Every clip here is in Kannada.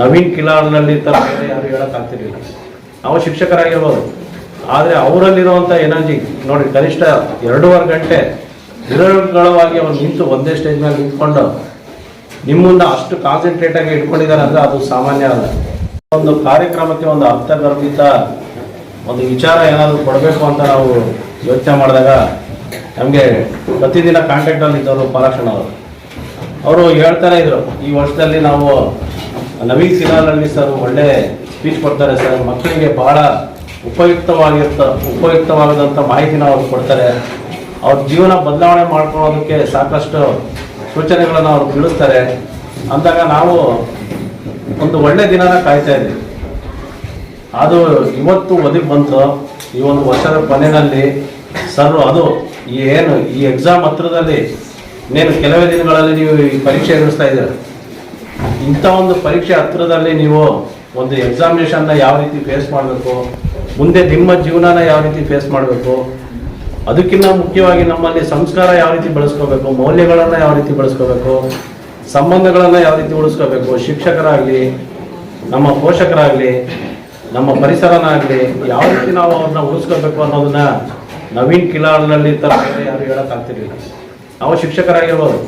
ನವೀನ್ ಕಿಲಾಡ್ನಲ್ಲಿ ತರ ಬೇರೆ ಯಾರು ಹೇಳೋಕ್ಕಾಗ್ತಿರ್ಲಿಲ್ಲ ನಾವು ಶಿಕ್ಷಕರಾಗಿರ್ಬೋದು. ಆದರೆ ಅವರಲ್ಲಿರುವಂಥ ಎನರ್ಜಿ, ನೋಡಿ ಕನಿಷ್ಠ ಎರಡೂವರೆ ಗಂಟೆ ನಿರಗಳವಾಗಿ ಅವ್ರು ನಿಂತು ಒಂದೇ ಸ್ಟೇಜ್ ಮೇಲೆ ನಿಂತ್ಕೊಂಡು ನಿಮ್ಮನ್ನ ಅಷ್ಟು ಕಾನ್ಸಂಟ್ರೇಟ್ ಆಗಿ ಇಟ್ಕೊಂಡಿದ್ದಾರೆ ಅಂದರೆ ಅದು ಸಾಮಾನ್ಯ ಅಲ್ಲ. ಒಂದು ಕಾರ್ಯಕ್ರಮಕ್ಕೆ ಒಂದು ಅರ್ಥಗರ್ಭಿತ ಒಂದು ವಿಚಾರ ಏನಾದರೂ ಕೊಡಬೇಕು ಅಂತ ನಾವು ಯೋಚನೆ ಮಾಡಿದಾಗ ನಮಗೆ ಪ್ರತಿದಿನ ಕಾಂಟ್ಯಾಕ್ಟಲ್ಲಿ ಇದ್ದವರು ಪಾಲಕ್ಷಣ ಅವರು. ಅವರು ಹೇಳ್ತಾನೆ ಇದ್ರು, ಈ ವರ್ಷದಲ್ಲಿ ನಾವು ನವೀನ್ ಸಿನಾಲಲ್ಲಿ ಸರ್ ಒಳ್ಳೆ ಸ್ಪೀಚ್ ಕೊಡ್ತಾರೆ ಸರ್ ಮಕ್ಕಳಿಗೆ ಬಹಳ ಉಪಯುಕ್ತವಾಗಿರ್ತ ಉಪಯುಕ್ತವಾದಂಥ ಮಾಹಿತಿನ ಅವ್ರು ಕೊಡ್ತಾರೆ. ಅವ್ರ ಜೀವನ ಬದಲಾವಣೆ ಮಾಡ್ಕೊಳ್ಳೋದಕ್ಕೆ ಸಾಕಷ್ಟು ಸೂಚನೆಗಳನ್ನು ಅವ್ರು ತಿಳಿಸ್ತಾರೆ ಅಂದಾಗ ನಾವು ಒಂದು ಒಳ್ಳೆ ದಿನನ ಕಾಯ್ತಾ ಇದ್ವಿ. ಅದು ಇವತ್ತು ಒದಗಿ ಬಂತು. ಈ ಒಂದು ವರ್ಷದ ಕೊನೆಯಲ್ಲಿ ಸರ್ ಅದು ಏನು ಈ ಎಕ್ಸಾಮ್ ಹತ್ರದಲ್ಲಿ ಇನ್ನೇನು ಕೆಲವೇ ದಿನಗಳಲ್ಲಿ ನೀವು ಈ ಪರೀಕ್ಷೆ ಎದುರಿಸ್ತಾ ಇದ್ದೀರ? ಇಂಥ ಒಂದು ಪರೀಕ್ಷೆ ಹತ್ರದಲ್ಲಿ ನೀವು ಒಂದು ಎಕ್ಸಾಮಿನೇಷನ್ನ ಯಾವ ರೀತಿ ಫೇಸ್ ಮಾಡಬೇಕು, ಮುಂದೆ ನಿಮ್ಮ ಜೀವನನ ಯಾವ ರೀತಿ ಫೇಸ್ ಮಾಡಬೇಕು, ಅದಕ್ಕಿಂತ ಮುಖ್ಯವಾಗಿ ನಮ್ಮಲ್ಲಿ ಸಂಸ್ಕಾರ ಯಾವ ರೀತಿ ಬಳಸ್ಕೋಬೇಕು, ಮೌಲ್ಯಗಳನ್ನು ಯಾವ ರೀತಿ ಬಳಸ್ಕೋಬೇಕು, ಸಂಬಂಧಗಳನ್ನು ಯಾವ ರೀತಿ ಉಳಿಸ್ಕೋಬೇಕು, ಶಿಕ್ಷಕರಾಗಲಿ, ನಮ್ಮ ಪೋಷಕರಾಗಲಿ, ನಮ್ಮ ಪರಿಸರನಾಗಲಿ, ಯಾವ ರೀತಿ ನಾವು ಅವ್ರನ್ನ ಉಳಿಸ್ಕೋಬೇಕು ಅನ್ನೋದನ್ನ ನವೀನ್ ಕಿಲಾಡ್ನಲ್ಲಿ ತರ ಯಾರು ಹೇಳೋಕ್ಕಾಗ್ತಿರ್ಲಿಲ್ಲ. ನಾವು ಶಿಕ್ಷಕರಾಗಿರ್ಬೋದು.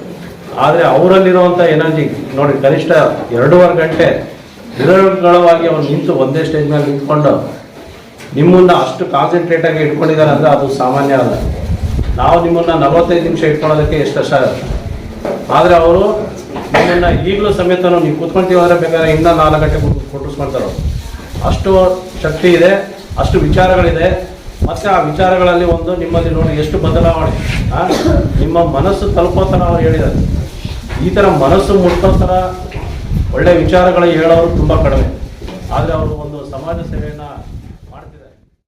ಆದರೆ ಅವರಲ್ಲಿರುವಂಥ ಎನರ್ಜಿ ನೋಡಿ, ಕನಿಷ್ಠ ಎರಡೂವರೆ ಗಂಟೆ ನಿರಂತರವಾಗಿ ಅವ್ರು ನಿಂತು ಒಂದೇ ಸ್ಟೇಜ್ ಮೇಲೆ ನಿಂತ್ಕೊಂಡು ನಿಮ್ಮನ್ನ ಅಷ್ಟು ಕಾನ್ಸಂಟ್ರೇಟ್ ಆಗಿ ಇಟ್ಕೊಂಡಿದ್ದಾರೆ ಅಂದರೆ ಅದು ಸಾಮಾನ್ಯ ಅಲ್ಲ. ನಾವು ನಿಮ್ಮನ್ನ ನಲವತ್ತೈದು ನಿಮಿಷ ಇಟ್ಕೊಳ್ಳೋದಕ್ಕೆ ಎಷ್ಟು ಆದರೆ ಅವರು ನಿಮ್ಮನ್ನ ಈಗಲೂ ಸಮೇತ ನೀವು ಕೂತ್ಕೊಂತೀವಿ ಅಂದರೆ ಬೇಕಾದ್ರೆ ಇನ್ನೂ ನಾಲ್ಕು ಗಂಟೆ ಕೊಟ್ಟಿಸ್ಕೊಳ್ತಾರೆ. ಅಷ್ಟು ಶಕ್ತಿ ಇದೆ, ಅಷ್ಟು ವಿಚಾರಗಳಿದೆ. ಮತ್ತೆ ಆ ವಿಚಾರಗಳಲ್ಲಿ ಒಂದು ನಿಮ್ಮಲ್ಲಿ ನೋಡಿ ಎಷ್ಟು ಬದಲಾವಣೆ. ನಿಮ್ಮ ಮನಸ್ಸು ತಲುಪೋ ಥರ ಅವ್ರು ಹೇಳಿದ್ದಾರೆ. ಈ ಥರ ಮನಸ್ಸು ಮುಟ್ಟೋ ಥರ ಒಳ್ಳೆ ವಿಚಾರಗಳು ಹೇಳೋರು ತುಂಬ ಕಡಿಮೆ. ಆದರೆ ಅವರು ಒಂದು ಸಮಾಜ ಸೇವೆಯನ್ನು